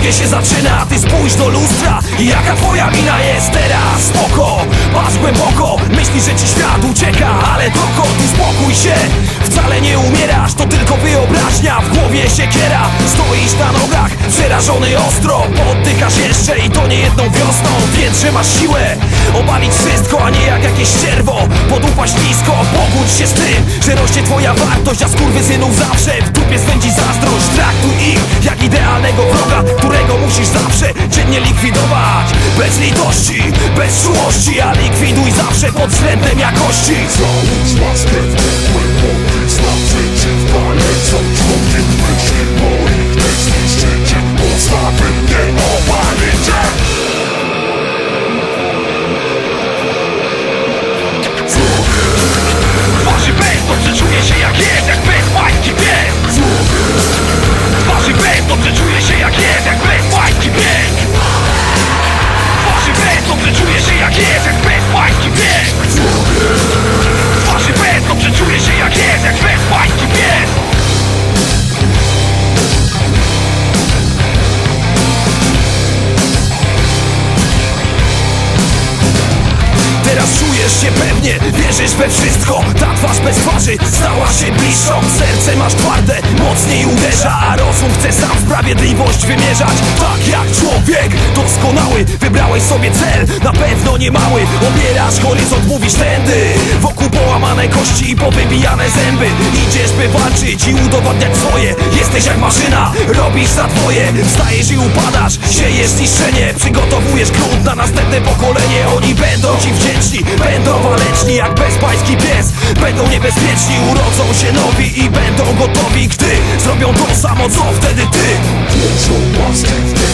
Wszystkie się zaczyna, ty spójrz do lustra Jaka twoja mina jest teraz? Spoko, patrz głęboko Myślisz, że ci świat ucieka ale dokąd? Uspokój się. Wcale nie umierasz, to tylko wyobraźnia. W głowie siekiera, stoisz na nogach Przerażony ostro, oddychasz jeszcze I to nie jedną wiosną, więc że masz siłę Obalić wszystko, a nie jak jakieś ścierwo. Podupaść nisko, pogódź się z tym Że rośnie twoja wartość, a synów zawsze W dupie spędzi zazdrość, traktuj ich Jak idealnego wroga, którego musisz zawsze Dziennie likwidować. Bez litości, bez czułości A likwiduj zawsze pod względem jakości. Załóż maskę jak jest Jak bez majki pies Twarzy bez, dobrze czuję się jak jest Jak bez majki pies Teraz czujesz się pewnie, wierzysz we wszystko. Ta twarz bez twarzy stała się bliższą. Serce masz twarde, Wybrałeś sobie cel, na pewno nie mały. Obierasz horyzont, mówisz tędy. Wokół połamane kości i powybijane zęby. Idziesz by walczyć i udowadniać swoje. Jesteś jak maszyna, robisz za twoje. Wstajesz i upadasz, siejesz niszczenie Przygotowujesz grunt na następne pokolenie. Oni będą ci wdzięczni, będą waleczni Jak bezpański pies. Będą niebezpieczni, urodzą się nowi I będą gotowi, gdy zrobią to samo co wtedy ty. Włożą